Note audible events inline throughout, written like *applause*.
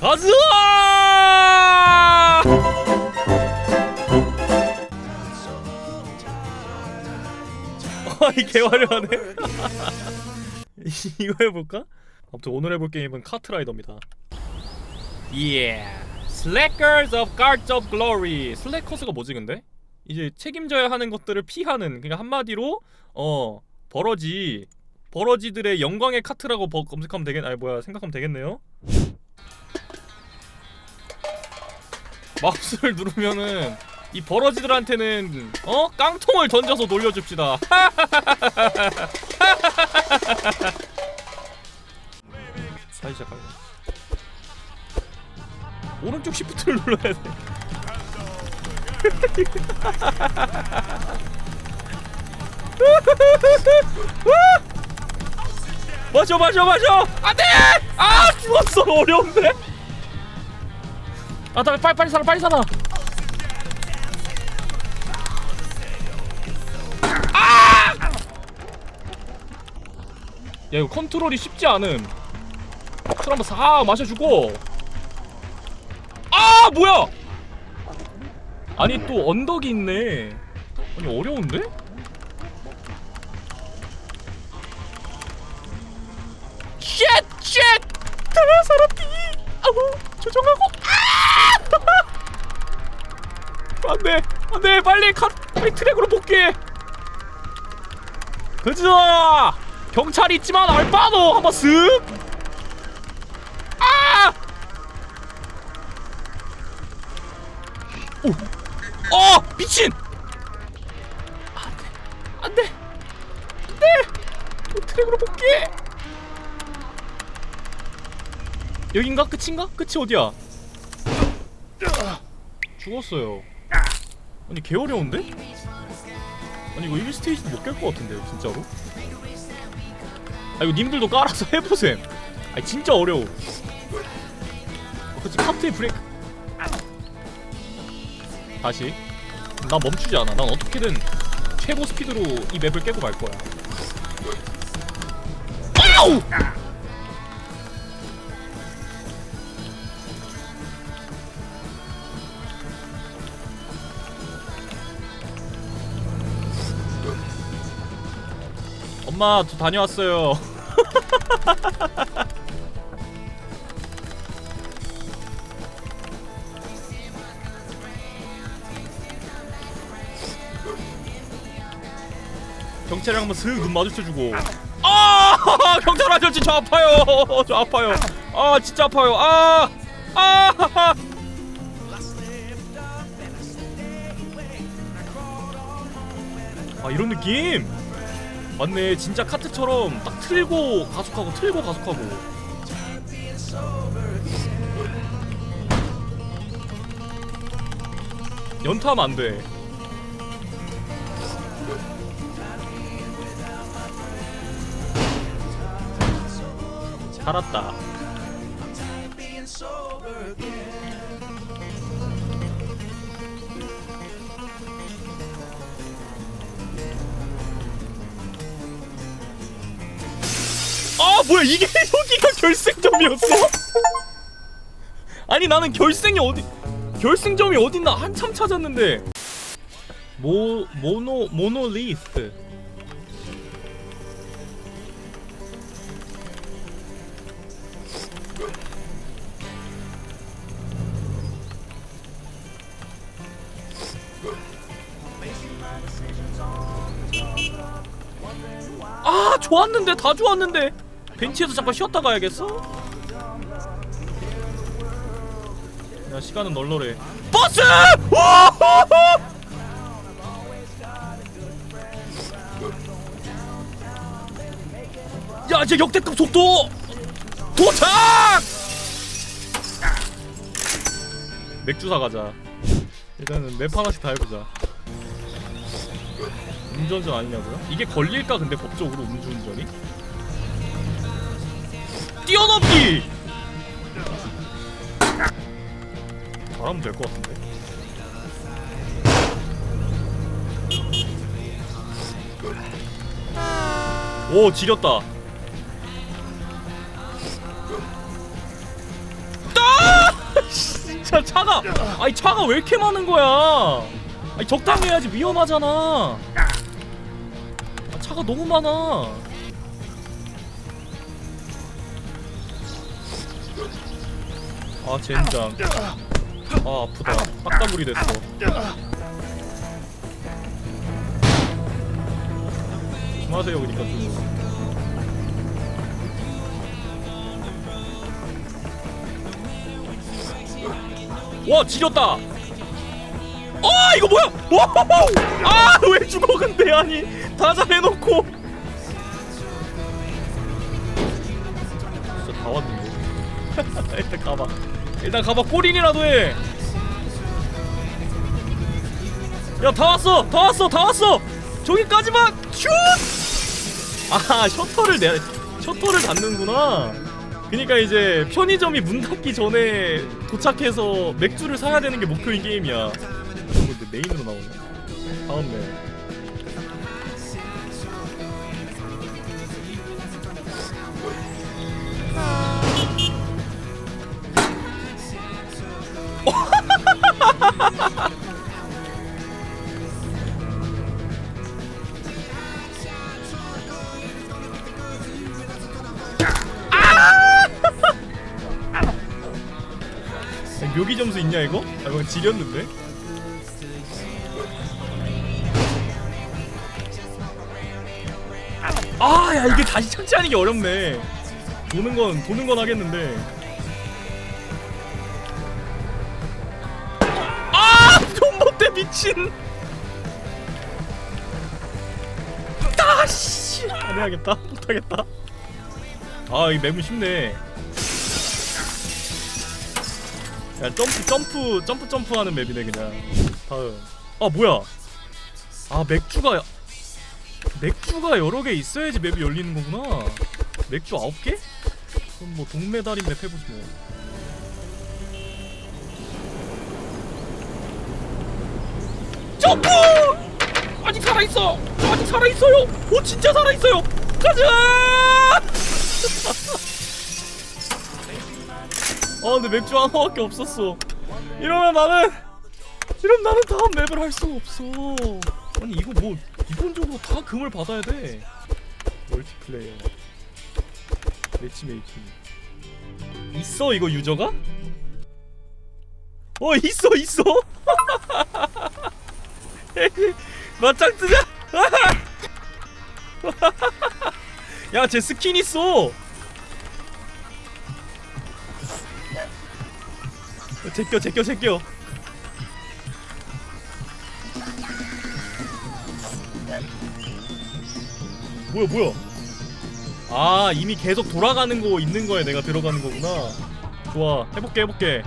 가즈아! 아이 개화려하네. *laughs* 이거 해볼까? 아무튼 오늘 해볼 게임은 카트라이더입니다. Yeah, Slackers of Guards of Glory. 슬래커스가 뭐지 근데? 이제 책임져야 하는 것들을 피하는 그러니까 한마디로 어 버러지 버러지들의 영광의 카트라고 버- 검색하면 되겠 아니 뭐야 생각하면 되겠네요. 마우스를 누르면은 이 버러지들한테는 어 깡통을 던져서 놀려줍시다. *laughs* 다시 시작하자. 오른쪽 시프트를 눌러야 돼. *laughs* 마셔 마셔 마셔 안돼 아 죽었어 어려운데 아 나 빨리 빨리 살아 빨리 살아. 야 이거 컨트롤이 쉽지 않음. 술 한번 싹 마셔주고. 아 뭐야! 아니 또 언덕이 있네. 아니 어려운데? 안돼 안돼 빨리 카 빨리 트랙으로 복귀해 그자 경찰 있지만 알바노 한번 쓱 아! 오! 어! 미친! 안돼 안돼 안돼 트랙으로 복귀해 여긴가? 끝인가? 끝이 어디야? 죽었어요 아니 개 어려운데? 아니 이거 1스테이지도 못깰 것 같은데 진짜로? 아 이거 님들도 깔아서 *laughs* 해보셈 아니 진짜 어려워 어, 그치 카트의 브레이크 다시 난 멈추지 않아 난 어떻게든 최고 스피드로 이 맵을 깨고 말 거야 아우! 엄마 저 다녀왔어요. *laughs* 경찰이랑 한번 슥눈 마주쳐주고. 아 경찰 아저씨 저 아파요. 저 아파요. 아 진짜 아파요. 아아 아, 아 이런 느낌 맞네 진짜 카트처럼 딱 틀고 가속하고 틀고 가속하고. 연타하면 안돼. 살았다 뭐야 이게 *laughs* 여기가 결승점이었어? 아니 나는 결승이 어디 결승점이 어딨나 한참 찾았는데. 모 모노 모노리스트. 아 좋았는데 다 좋았는데 벤치에서 잠깐 쉬었다 가야겠어? 야 시간은 널널해 버스! 우후후! 야 이제 역대급 속도 도착! 맥주 사가자 일단은 맵 하나씩 다 해보자 음주운전 아니냐고요? 이게 걸릴까 근데 법적으로 음주운전이? 뛰어넘기! 잘하면 될 것 같은데? 오 지렸다. 아! *laughs* 야 차가 아니 차가 왜 이렇게 많은 거야? 아니 적당히 해야지. 위험하잖아. 아, 차가 너무 많아 아 젠장. 아 아프다. 딱따구리 됐어. 조심하세요 그니까 좀. 와 지렸다! 아 이거 뭐야? 아왜 죽어 근데? 아니 다 잘해놓고 일단 가봐. 꼬린이라도 해 야 다 왔어. 다 왔어. 다 왔어. 저기까지만 슛 아 셔터를 내 셔터를 닫는구나. 그니까 이제 편의점이 문 닫기 전에 도착해서 맥주를 사야 되는 게 목표인 게임이야. 근데 메인으로 나오네. 다음네. 아 이거 지렸는데? 아 야 이게 다시 게 어렵네. 도는 건 도는 건 하겠는데. 아 존못돼 미친. 아씨. 안 해야겠다. 못하겠다. 아이 맵은 쉽네 야 점프 점프 점프 점프하는 맵이네 그냥 다음 아 뭐야 아 맥주가 맥주가 여러 개 있어야지 맵이 열리는 거구나 맥주 아홉 개? 그럼 뭐 동메달인 맵 해보지 뭐 점프! 아직 살아있어! 저 아직 살아있어요! 오 진짜 살아있어요! 가자! *laughs* 아 근데 맥주 하나밖에 없었어. 이러면 나는 이러면 나는 다음 맵을 할 수가 없어. 아니 이거 뭐 기본적으로 다 금을 받아야 돼. 멀티플레이어. 매치메이킹. 있어 이거 유저가? 어 있어 있어. *laughs* 맞짱 뜨자. *laughs* 야쟤 스킨 있어 제껴 제껴 제껴. 뭐야 뭐야? 아 이미 계속 돌아가는 거 있는 거에 내가 들어가는 거구나. 좋아 해볼게 해볼게.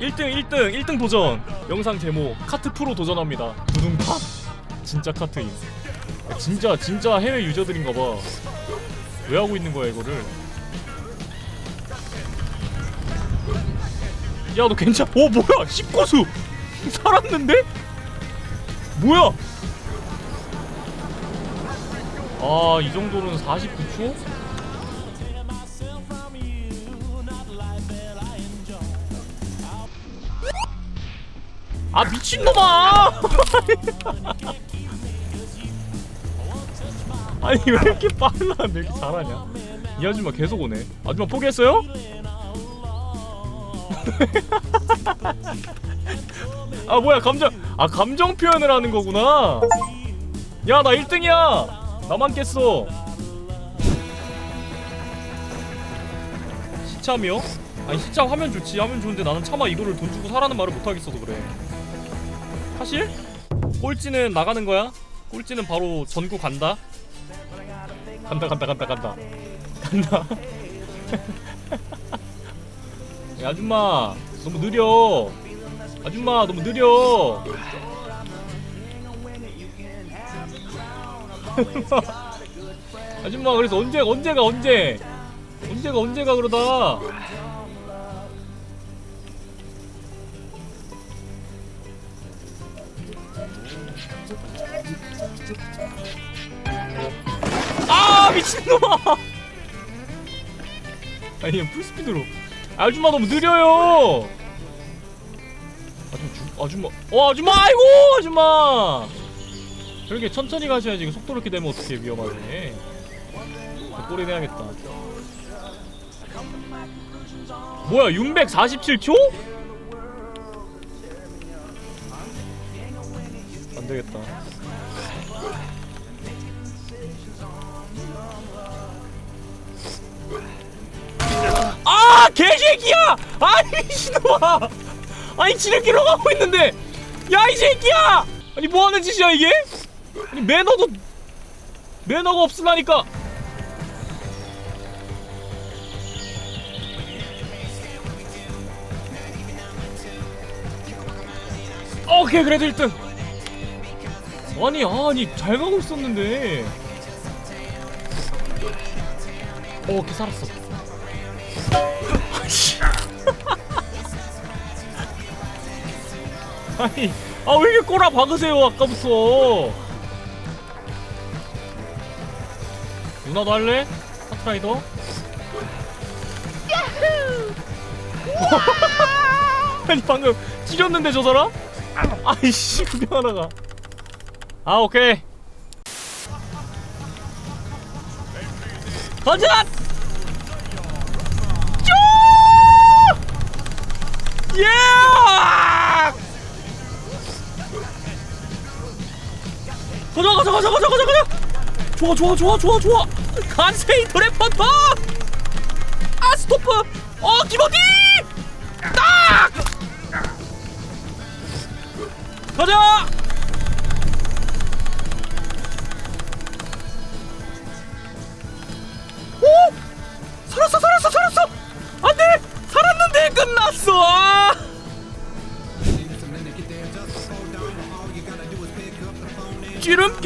1등 1등 1등 도전. 영상 제목 카트 프로 도전합니다. 두둥탁 진짜 카트임 진짜 진짜 해외 유저들인가봐. 왜 하고 있는 거야 이거를 야너 괜찮? 오 뭐야 19수 살았는데? 뭐야? 아 이 정도는 49초? 아 미친놈아! *laughs* 아니 왜 이렇게 빨라 왜 이렇게 잘하냐 이 아줌마 계속 오네 아줌마 포기했어요? 아 뭐야 감정 아 감정 표현을 하는 거구나 야 나 1등이야 나만 깼어 시참이요? 아니 시참 하면 좋지 하면 좋은데 나는 차마 이거를 돈 주고 사라는 말을 못하겠어서 그래 사실? 꼴찌는 나가는 거야? 꼴찌는 바로 전국 간다? 간다 간다 간다 간다 간다 야, 아줌마 너무 느려. 아줌마 너무 느려. *laughs* 아줌마 그래서 언제 언제가 언제? 언제가 언제가 그러다? 아 미친놈아! *laughs* 아니 풀스피드로 아줌마 너무 느려요. 아줌마 주, 아줌마. 어 아줌마 아이고 아줌마. 이렇게 천천히 가셔야지 속도 이렇게 되면 어떻게 위험하네. 꼬리 내야겠다. 뭐야 647초? 안되겠다 개새끼야! 아니 미친놈아! 아니 지름길로 가고 있는데! 야 이 새끼야! 아니 뭐하는 짓이야 이게? 아니 매너도 매너가 없으라니까! 오케이 그래도 1등. 아니 아니 잘 가고 있었는데. 어, 오케이 살았어 아니 아왜 이렇게 꼬라 박으세요 아까부터 누나도 할래? 카트라이더? 아니 방금 찌렸는데 저 사람? 아이씨 구경하다가 아 오케이 가자! 쭉! 예! 가자 가자 가자 가자 가자 가자. 좋아 좋아 좋아 좋아 좋아. 간세이 드래퍼터 아 스토프. 어 기버디 딱! 가자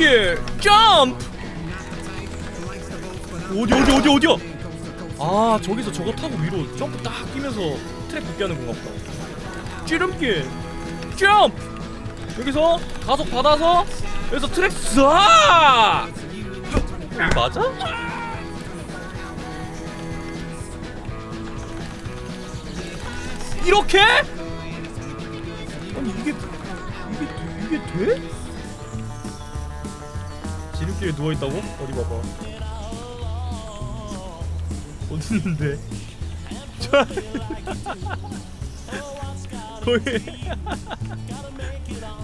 지름길 점프. 어디 어디 어디 어디야? 아 저기서 저거 타고 위로 점프 딱 뛰면서 트랙 붙게 하는 건가 보다. 지름길. 점프. 여기서 가속 받아서 여기서 트랙 쏴! 이게 맞아? 이렇게? 아니 이게 이게 이게 돼? 지름길에 누워 있다고? 어디 봐봐. 어디 있는데? 저 거기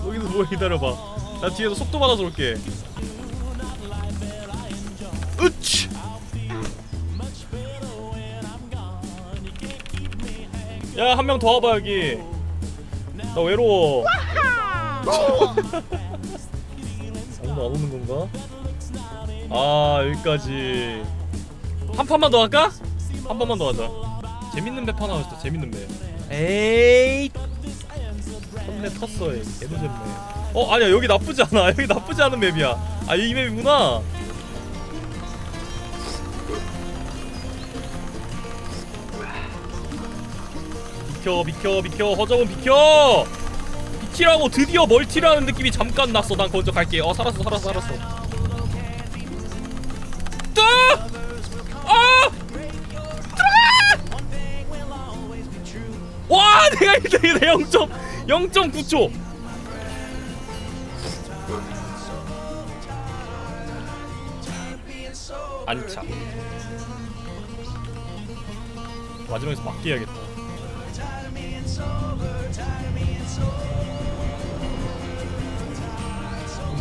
거기서 뭐 기다려봐. 나 뒤에서 속도 받아서 올게. 으치! 야한 명 더 와봐 여기. 나 외로워. 아무도 *laughs* 안 오는 건가? 아 여기까지. 한 판만 더 할까? 한 판만 더 하자. 재밌는 맵 하나 하자 재밌는 맵 에이. 턴내 텄어 얘. 개노잼네. 어 아니야 여기 나쁘지 않아. *laughs* 여기 나쁘지 않은 맵이야. 아 이 맵이구나. 비켜 비켜 비켜. 허접은 비켜! 비키라고 드디어 멀티라는 느낌이 잠깐 났어. 난 먼저 갈게. 어 살았어 살았어 살았어 내가 1등이다 0. 0.9초. 안차. 마지막에서 바뀌어야겠다.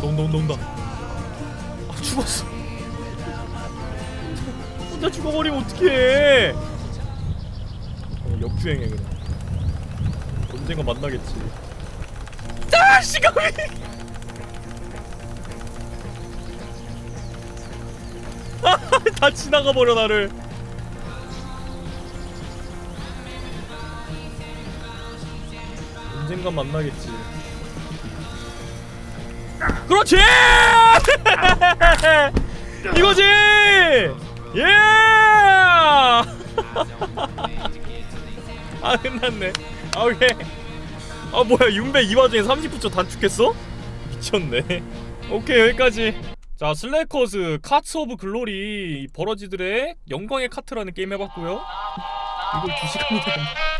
온다 온다 온다 아 죽었어. 혼자 죽어버리면 어떡해. 어, 역주행해 그냥 언젠가 만나겠지. 아 시간이! *laughs* 다 지나가 버려 나를. 언젠가 만나겠지. 그렇지! *laughs* 이거지! 예! *laughs* 아 끝났네. 아 오케이 아 뭐야 윤배 이 와중에 30분째 단축했어? 미쳤네. 오케이 여기까지. 자 슬래커즈 카츠 오브 글로리. 이 버러지들의 영광의 카트라는 게임 해봤고요. 이걸 2시간이나